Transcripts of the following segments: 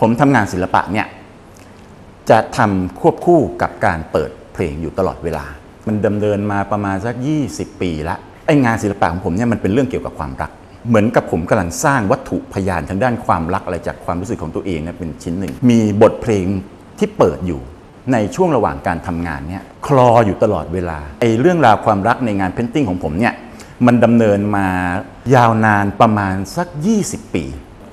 ผมทำงานศิลปะเนี่ยจะทำควบคู่กับการเปิดเพลงอยู่ตลอดเวลา มันดำเนินมาประมาณสัก 20 ปีละไองานศิลปะของผมเนี่ยมันเป็นเรื่องเกี่ยวกับความรัก เหมือนกับผมกำลังสร้างวัตถุพยานทางด้านความรักอะไรจากความรู้สึกของตัวเองเนี่ยเป็นชิ้นหนึ่ง มีบทเพลงที่เปิดอยู่ในช่วงระหว่างการทำงานเนี่ยคลออยู่ตลอดเวลาไอเรื่องราวความรักในงานเพนติ้งของผมเนี่ยมันดำเนินมายาวนานประมาณสัก 20 ปี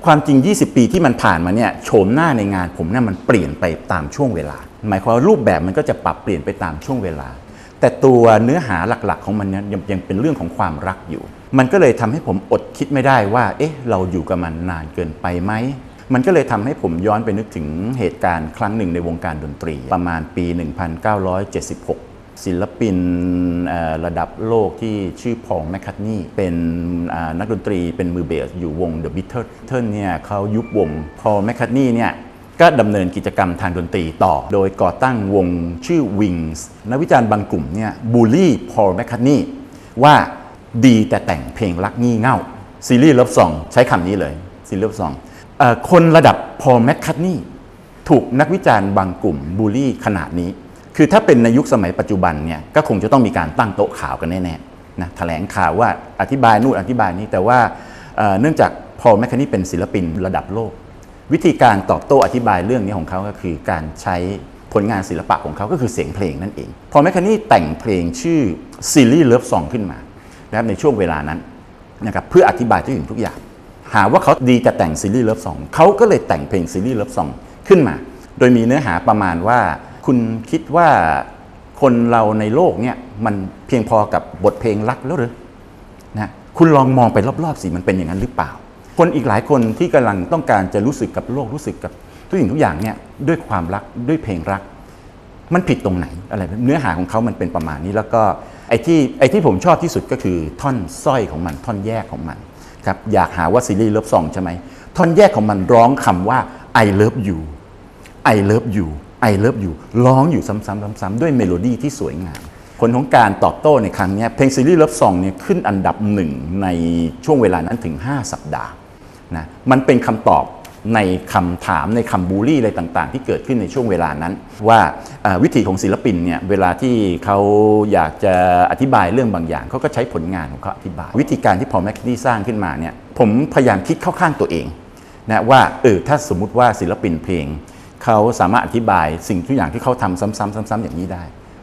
ความจริง 20 ปีที่มันผ่านมาเนี่ยโฉมหน้าในงานผมเนี่ยมันเปลี่ยนไปตามช่วงเวลา หมายความว่ารูปแบบมันก็จะปรับเปลี่ยนไปตามช่วงเวลา แต่ตัวเนื้อหาหลักๆ ของมันเนี่ยยังยังเป็นเรื่องของความรักอยู่ มันก็เลยทำให้ผมอดคิดไม่ได้ว่า เอ๊ะ เราอยู่กับมันนานเกินไปไหมมันก็เลยทำให้ผมย้อนไปนึกถึงเหตุการณ์ครั้งหนึ่งในวงการดนตรี ประมาณปี 1976 ศิลปินระดับโลกที่ชื่อพอลแมคคัตนี่เป็นนักดนตรีเป็นมือเบสอยู่วง The Beatles เนี่ยเขายุบวงพอแมคคัตนี่เนี่ยก็ดำเนินกิจกรรมทางดนตรีต่อ โดยก่อตั้งวงชื่อ Wings นักวิจารณ์บางกลุ่มเนี่ยบูลลี่พอลแมคคัตนี่ว่าดีแต่แต่งเพลงรักงี่เง่าซีรีส์เลิฟซองใช้คำนี้เลยซีรีส์เลิฟซองคนระดับพอลแมคคัตนี่ถูกนักวิจารณ์บางกลุ่มบูลลี่ขนาดนี้ คือถ้าเป็นในยุคสมัยปัจจุบันเนี่ยก็คงจะต้องมีการตั้งโต๊ะข่าวกันแน่ๆนะแถลงข่าวว่าอธิบายนู่นอธิบายนี้แต่ว่าเนื่องจากพอลแมคคัตนีเป็นศิลปินระดับโลก วิธีการตอบโต้อธิบายเรื่องนี้ของเขาก็คือการใช้ผลงานศิลปะของเขาก็คือเสียงเพลงนั่นเองพอแมคคานี่แต่งเพลงชื่อซีรีส์เลิฟซองขึ้นมานะครับในช่วงเวลานั้นนะครับเพื่ออธิบายทุกอย่างทุกอย่าง หาว่าเขาดีจะแต่งซีรีส์เลิฟซองเขาก็เลยแต่งเพลงซีรีส์เลิฟซองขึ้นมา โดยมีเนื้อหาประมาณว่า คุณคิดว่าคนเราในโลกเนี่ยมันเพียงพอกับบทเพลงรักแล้วหรือนะคุณลองมองไปรอบๆสิมันเป็นอย่างนั้นหรือเปล่า คนอีกหลายคนที่กำลังต้องการจะรู้สึกกับโลกรู้สึกกับทุกสิ่งทุกอย่างเนี่ยด้วยความรักด้วยเพลงรัก มันผิดตรงไหนอะไรเนื้อหาของเขามันเป็นประมาณนี้ แล้วก็ไอ้ที่ไอ้ที่ผมชอบที่สุดก็คือท่อนสร้อยของมันท่อนแยกของมันครับอยากหาว่าซีรีส์เลิฟซองใช่ไหมท่อนแยกของมันร้องคำว่า I love you I love you I love you ร้องอยู่ซ้ำๆซ้ำๆด้วยเมโลดี้ที่สวยงามผลของการตอบโต้ในครั้งนี้เพลงซีรีส์เลิฟซองเนี่ยขึ้นอันดับหนึ่งในช่วงเวลานั้นถึง 5 สัปดาห์นะมันเป็นคำตอบในคำถามในคำบูลลี่อะไรต่างๆ ที่เกิดขึ้นในช่วงเวลานั้น ว่าวิธีของศิลปินเนี่ยเวลาที่เขาอยากจะอธิบายเรื่องบางอย่างเขาก็ใช้ผลงานของเขาอธิบาย วิธีการที่พอแมคกี้สร้างขึ้นมาเนี่ยผมพยายามคิดเข้าข้างตัวเองนะว่าเออถ้าสมมุติว่าศิลปินเพลง เขาสามารถอธิบายสิ่งทุกอย่างที่เขาทำซ้ำๆซ้ำๆอย่างนี้ได้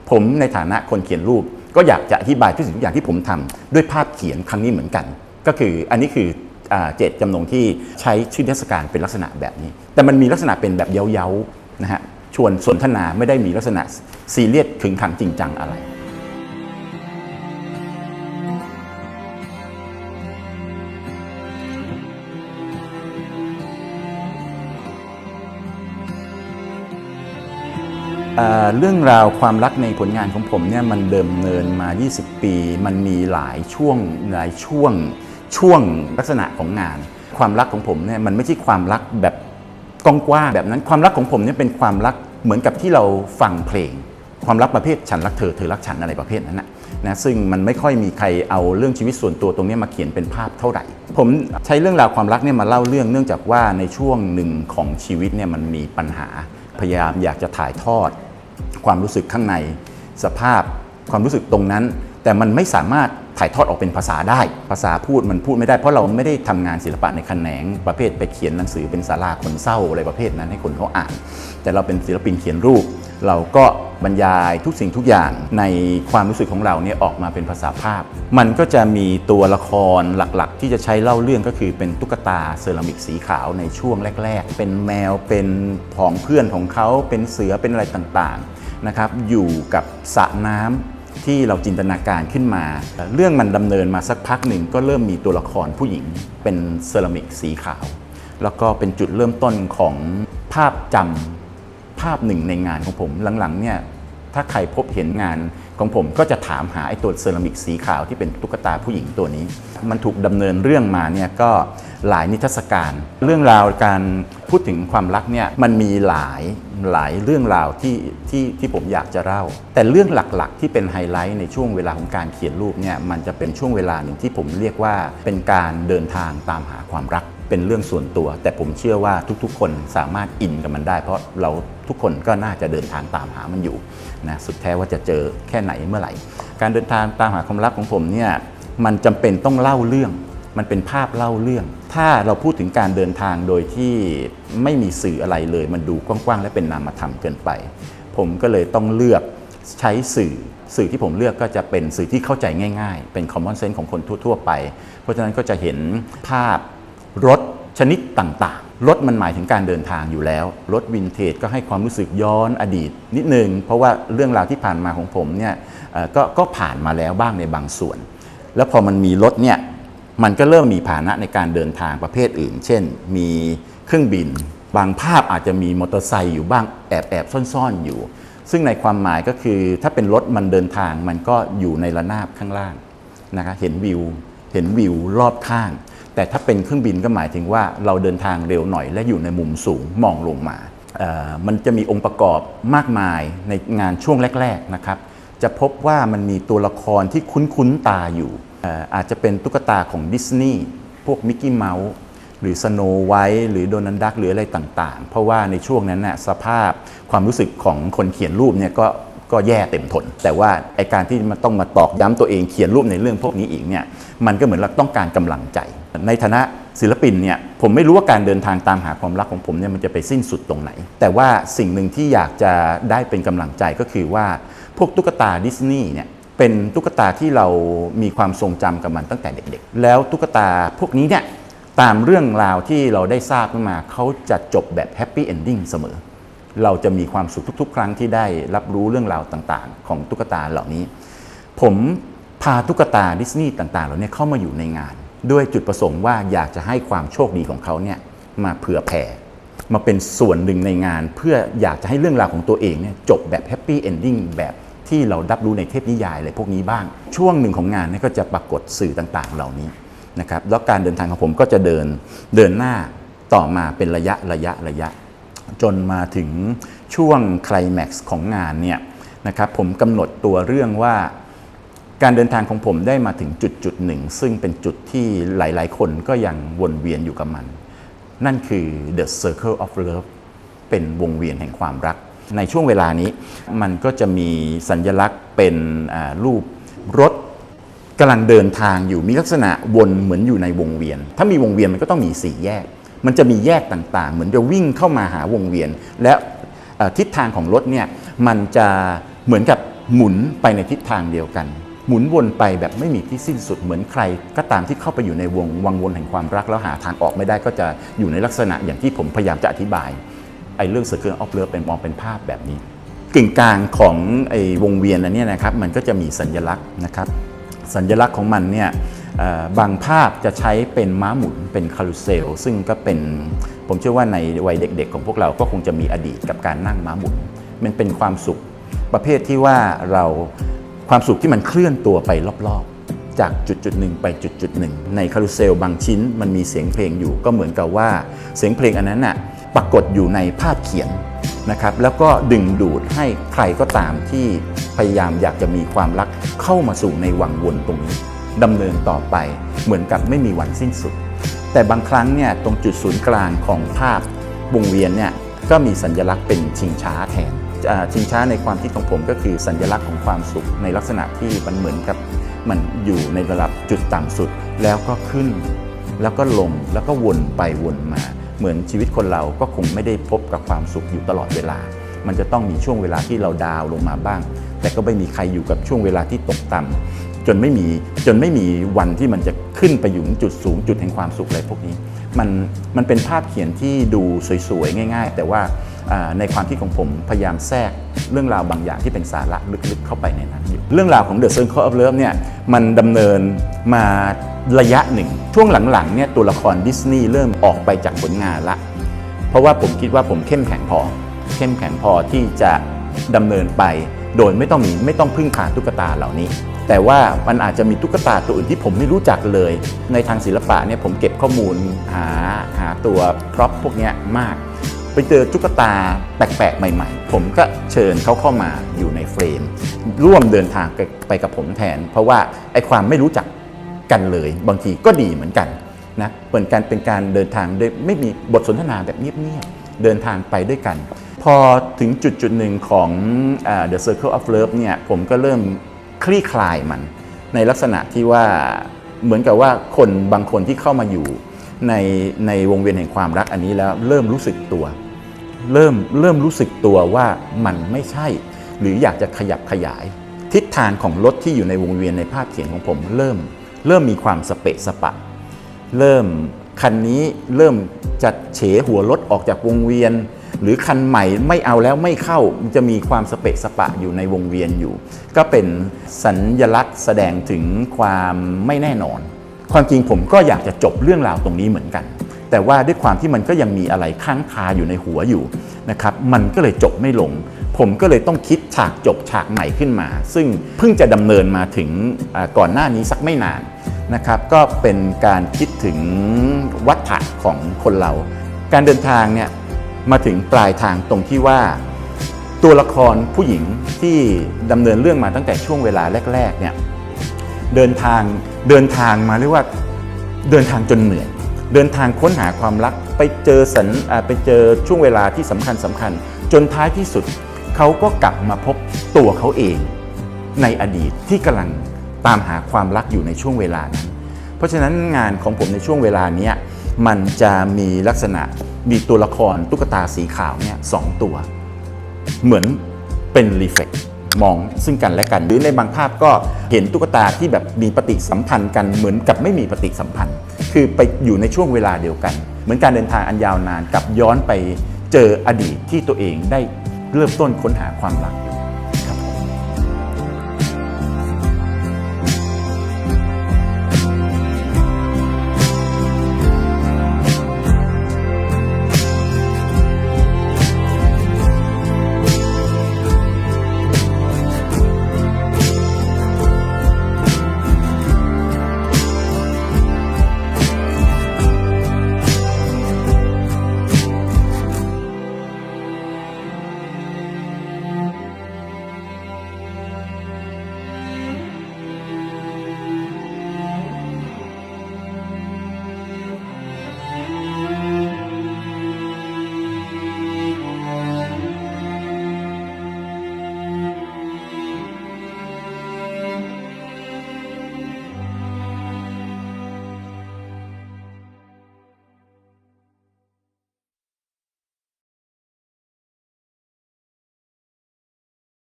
ผมในฐานะคนเขียนรูป ก็อยากจะอธิบายทุกสิ่งทุกอย่างที่ผมทำด้วยภาพเขียนครั้งนี้เหมือนกัน ก็คืออันนี้คืออเจตจำนงที่ใช้ชื่อเทศกาลเป็นลักษณะแบบนี้ แต่มันมีลักษณะเป็นแบบเย้าๆนะฮะชวนสนทนาไม่ได้มีลักษณะซีเรียสขึงขังจริงจังอะไร เรื่องราวความรักในผลงานของผมเนี่ยมันเดิมเนินมา 20 ปี มันมีหลายช่วงหลายช่วงช่วงลักษณะของงาน ความรักของผมเนี่ยมันไม่ใช่ความรักแบบกว้างๆแบบนั้นความรักของผมเนี่ยเป็นความรักเหมือนกับที่เราฟังเพลง ความรักประเภทฉันรักเธอเธอรักฉันอะไรประเภทนั้นนะนะซึ่งมันไม่ค่อยมีใครเอาเรื่องชีวิตส่วนตัวตรงนี้มาเขียนเป็นภาพเท่าไหร่ ผมใช้เรื่องราวความรักเนี่ยมาเล่าเรื่องเนื่องจากว่าในช่วงหนึ่งของชีวิตเนี่ยมันมีปัญหา พยายามอยากจะถ่ายทอด ความรู้สึกข้างในสภาพความรู้สึกตรงนั้น แต่มันไม่สามารถถ่ายทอดออกเป็นภาษาได้ ภาษาพูดมันพูดไม่ได้เพราะเราไม่ได้ทำงานศิลปะในแขนงประเภทไปเขียนหนังสือเป็นสาราคนเศร้าอะไรประเภทนั้นให้คนเขาอ่าน แต่เราเป็นศิลปินเขียนรูป เราก็บรรยายทุกสิ่งทุกอย่างในความรู้สึกของเราเนี่ยออกมาเป็นภาษาภาพ มันก็จะมีตัวละครหลักๆ ที่จะใช้เล่าเรื่องก็คือเป็นตุ๊กตาเซรามิกสีขาวในช่วงแรก ๆ เป็นแมวเป็นผองเพื่อนของเขาเป็นเสือเป็นอะไรต่างๆนะครับอยู่กับสระน้ำที่เราจินตนาการขึ้นมา เรื่องมันดำเนินมาสักพักหนึ่งก็เริ่มมีตัวละครผู้หญิงเป็นเซรามิกสีขาว แล้วก็เป็นจุดเริ่มต้นของภาพจำ ภาพหนึ่งในงานของผมหลังๆเนี่ยถ้าใครพบเห็นงานของผมก็จะถามหาไอ้ตัวเซรามิกสีขาวที่เป็นตุ๊กตาผู้หญิงตัวนี้ มันถูกดำเนินเรื่องมาเนี่ยก็หลายนิทรรศการ เรื่องราวการพูดถึงความรักเนี่ยมันมีหลายหลายเรื่องราวที่ที่ที่ผมอยากจะเล่า แต่เรื่องหลักๆ ที่เป็นไฮไลท์ในช่วงเวลาของการเขียนรูปเนี่ยมันจะเป็นช่วงเวลาหนึ่งที่ผมเรียกว่าเป็นการเดินทางตามหาความรักเเป็นเรื่องส่วนตัว แต่ผมเชื่อว่าทุกๆ คนสามารถอินกับมันได้ เพราะเรา ทุกคนก็น่าจะเดินทางตามหามันอยู่นะสุดแท้ว่าจะเจอแค่ไหนเมื่อไหร่ การเดินทางตามหาความรักของผมเนี่ยมันจำเป็นต้องเล่าเรื่อง มันเป็นภาพเล่าเรื่อง ถ้าเราพูดถึงการเดินทางโดยที่ไม่มีสื่ออะไรเลย มันดูกว้างๆ และเป็นนามธรรมเกินไป ผมก็เลยต้องเลือกใช้สื่อสื่อที่ผมเลือกก็จะเป็นสื่อที่เข้าใจง่าย ๆ เป็น common sense ของคนทั่ว ๆ ไป เพราะฉะนั้นก็จะเห็นภาพรถชนิดต่างๆรถมันหมายถึงการเดินทางอยู่แล้ว รถวินเทจก็ให้ความรู้สึกย้อนอดีตนิดนึง เพราะว่าเรื่องราวที่ผ่านมาของผมเนี่ยก็ก็ผ่านมาแล้วบ้างในบางส่วน แล้วพอมันมีรถเนี่ยมันก็เริ่มมีพานะในการเดินทางประเภทอื่น เช่น มีเครื่องบิน บางภาพอาจจะมีมอเตอร์ไซค์อยู่บ้างแอบแอบซ่อนๆอยู่ ซึ่งในความหมายก็คือถ้าเป็นรถมันเดินทางมันก็อยู่ในระนาบข้างล่างนะคะเห็นวิวเห็นวิวรอบข้าง แต่ถ้าเป็นเครื่องบินก็หมายถึงว่าเราเดินทางเร็วหน่อยและอยู่ในมุมสูงมองลงมา มันจะมีองค์ประกอบมากมายในงานช่วงแรกๆนะครับ จะพบว่ามันมีตัวละครที่คุ้นๆตาอยู่เอ่อาจจะเป็นตุ๊กตาของดิสนีย์พวกมิกกี้เมาส์หรือสโนไวท์หรือโดนัลด์ดักหรืออะไรต่างๆ เพราะว่าในช่วงนั้นน่ะสภาพความรู้สึกของคนเขียนรูปเนี่ยก็ก็แย่เต็มทน แต่ว่าไอการที่มันต้องมาตอกย้ำตัวเองเขียนรูปในเรื่องพวกนี้อีกเนี่ยมันก็เหมือนเราต้องการกำลังใจ ในฐานะศิลปินเนี่ยผมไม่รู้ว่าการเดินทางตามหาความรักของผมเนี่ยมันจะไปสิ้นสุดตรงไหน แต่ว่าสิ่งหนึ่งที่อยากจะได้เป็นกำลังใจก็คือว่าพวกตุ๊กตาดิสนีย์เนี่ยเป็นตุ๊กตาที่เรามีความทรงจำกับมันตั้งแต่เด็กๆ แล้วตุ๊กตาพวกนี้เนี่ยตามเรื่องราวที่เราได้ทราบมาเขาจะจบแบบแฮปปี้เอนดิ้งเสมอ เราจะมีความสุขทุกๆ ครั้งที่ได้รับรู้เรื่องราวต่างๆ ของตุ๊กตาเหล่านี้ ผมพาตุ๊กตาดิสนีย์ต่างๆ เหล่านี้เข้ามาอยู่ในงาน ด้วยจุดประสงค์ว่าอยากจะให้ความโชคดีของเขาเนี่ยมาเผื่อแผ่มาเป็นส่วนหนึ่งในงาน เพื่ออยากจะให้เรื่องราวของตัวเองเนี่ยจบแบบแฮปปี้เอนดิ้งแบบที่เรารับรู้ในเทพนิยายอะไรพวกนี้บ้าง ช่วงหนึ่งของงานเนี่ยก็จะปรากฏสื่อต่างๆ เหล่านี้นะครับแล้วการเดินทางของผมก็จะเดินเดินหน้าต่อมาเป็นระยะระยะระยะ จนมาถึงช่วงไคลแม็กซ์ของงานเนี่ยนะครับผมกำหนดตัวเรื่องว่า การเดินทางของผมได้มาถึงจุดจุดหนึ่ง ซึ่งเป็นจุดที่หลาย ๆ คนก็ยังวนเวียนอยู่กับมัน นั่นคือ the circle of love เป็นวงเวียนแห่งความรัก ในช่วงเวลานี้มันก็จะมีสัญลักษณ์เป็นรูปรถกำลังเดินทางอยู่มีลักษณะวนเหมือนอยู่ในวงเวียน ถ้ามีวงเวียนมันก็ต้องมีสี่แยก มันจะมีแยกต่าง ๆ เหมือนจะวิ่งเข้ามาหาวงเวียน และทิศทางของรถเนี่ยมันจะเหมือนกับหมุนไปในทิศทางเดียวกัน หมุนวนไปแบบไม่มีที่สิ้นสุดเหมือนใคร ก็ตามที่เข้าไปอยู่ในวงวังวนแห่งความรักแล้วหาทางออกไม่ได้ก็จะอยู่ในลักษณะอย่างที่ผมพยายามจะอธิบายไอ้เรื่อง Circle of Love เป็นมองเป็นภาพแบบนี้กึ่งกลางของไอ้วงเวียนอันนี้นะครับมันก็จะมีสัญลักษณ์นะครับ สัญลักษณ์ของมันเนี่ยบางภาพจะใช้เป็นม้าหมุนเป็นคารุเซลซึ่งก็เป็นผมเชื่อว่าในวัยเด็ก ๆ ของพวกเราก็คงจะมีอดีตกับการนั่งม้าหมุน มันเป็นความสุขประเภทที่ว่าเรา ความสุขที่มันเคลื่อนตัวไปรอบๆ จากจุดจุดหนึ่งไปจุดจุดหนึ่งในคารุเซลบางชิ้นมันมีเสียงเพลงอยู่ก็เหมือนกับว่า เสียงเพลงอันนั้นน่ะปรากฏอยู่ในภาพเขียนนะครับแล้วก็ดึงดูดให้ใครก็ตามที่พยายามอยากจะมีความรักเข้ามาสู่ในวังวนตรงนี้ดำเนินต่อไปเหมือนกับไม่มีวันสิ้นสุด แต่บางครั้งเนี่ยตรงจุดศูนย์กลางของภาพวงเวียนเนี่ยก็มีสัญลักษณ์เป็นชิงช้าแทน ชิงช้าในความคิดของผมก็คือสัญลักษณ์ของความสุขในลักษณะที่มันเหมือนกับมันอยู่ในระดับจุดต่ำสุด แล้วก็ขึ้น แล้วก็ลงแล้วก็วนไปวนมา เหมือนชีวิตคนเราก็คงไม่ได้พบกับความสุขอยู่ตลอดเวลา มันจะต้องมีช่วงเวลาที่เราดาวลงมาบ้าง แต่ก็ไม่มีใครอยู่กับช่วงเวลาที่ตกต่ำจนไม่มีจนไม่มีวันที่มันจะขึ้นไปอยู่จุดสูงจุดแห่งความสุขอะไรพวกนี้ มันมันเป็นภาพเขียนที่ดูสวยๆง่าย ๆ แต่ว่า ในความคิดของผมพยายามแทรกเรื่องราวบางอย่างที่เป็นสาระลึกๆเข้าไปในนั้นอยู่เรื่องราวของ The Circle of Love เนี่ยมันดำเนินมาระยะหนึ่ง ช่วงหลังๆเนี่ยตัวละครดิสนีย์เริ่มออกไปจากผลงานละ เพราะว่าผมคิดว่าผมเข้มแข็งพอ เข้มแข็งพอที่จะดำเนินไปโดยไม่ต้องมีไม่ต้องพึ่งพาตุ๊กตาเหล่านี้ แต่ว่ามันอาจจะมีตุ๊กตาตัวอื่นที่ผมไม่รู้จักเลย ในทางศิลปะเนี่ยผมเก็บข้อมูลหาหาตัวพร็อพพวกนี้มาก ไปเจอตุ๊กตาแปลกๆใหม่ ๆ ผมก็เชิญเขาเข้ามาอยู่ในเฟรม ร่วมเดินทางไปกับผมแทน เพราะว่าไอ้ความไม่รู้จักกันเลย บางทีก็ดีเหมือนกันนะเป็นการเป็นการเดินทางโดยไม่มีบทสนทนาแบบเงียบๆเดินทางไปด้วยกัน พอถึงจุดจุดหนึ่งของ The Circle of Love เนี่ยผมก็เริ่มคลี่คลายมัน ในลักษณะที่ว่าเหมือนกับว่าคนบางคนที่เข้ามาอยู่ในในวงเวียนแห่งความรักอันนี้แล้วเริ่มรู้สึกตัว เริ่มเริ่มรู้สึกตัวว่ามันไม่ใช่ หรืออยากจะขยับขยาย ทิศทางของรถที่อยู่ในวงเวียนในภาพเขียนของผม เริ่มเริ่มมีความสเปะสปะ เริ่มคันนี้เริ่มจะเฉหัวรถออกจากวงเวียน หรือคันใหม่ไม่เอาแล้วไม่เข้ามันจะมีความสเปะสปะอยู่ในวงเวียนอยู่ ก็เป็นสัญญลักษณ์แสดงถึงความไม่แน่นอน ความจริงผมก็อยากจะจบเรื่องราวตรงนี้เหมือนกัน แต่ว่าด้วยความที่มันก็ยังมีอะไรค้างคาอยู่ในหัวอยู่นะครับมันก็เลยจบไม่ลง ผมก็เลยต้องคิดฉากจบฉากใหม่ขึ้นมา ซึ่งเพิ่งจะดำเนินมาถึงก่อนหน้านี้สักไม่นานนะครับก็เป็นการคิดถึงวัฏฏะของคนเรา การเดินทางเนี่ยมาถึงปลายทางตรงที่ว่า ตัวละครผู้หญิงที่ดำเนินเรื่องมาตั้งแต่ช่วงเวลาแรกๆเนี่ยเดินทางเดินทางมาเรียกว่าเดินทางจนเหนื่อย เดินทางค้นหาความรักไปเจอสันไปเจอช่วงเวลาที่สำคัญสำคัญ จนท้ายที่สุดเขาก็กลับมาพบตัวเขาเอง ในอดีตที่กำลังตามหาความรักอยู่ในช่วงเวลานั้น เพราะฉะนั้นงานของผมในช่วงเวลานี้มันจะมีลักษณะมีตัวละครตุ๊กตาสีขาวเนี่ยสองตัว เหมือนเป็นรีเฟกต์ มองซึ่งกันและกัน หรือในบางภาพก็เห็นตุ๊กตาที่แบบมีปฏิสัมพันธ์กันเหมือนกับไม่มีปฏิสัมพันธ์ คือไปอยู่ในช่วงเวลาเดียวกัน เหมือนการเดินทางอันยาวนานกับย้อนไปเจออดีตที่ตัวเองได้เริ่มต้นค้นหาความรักอยู่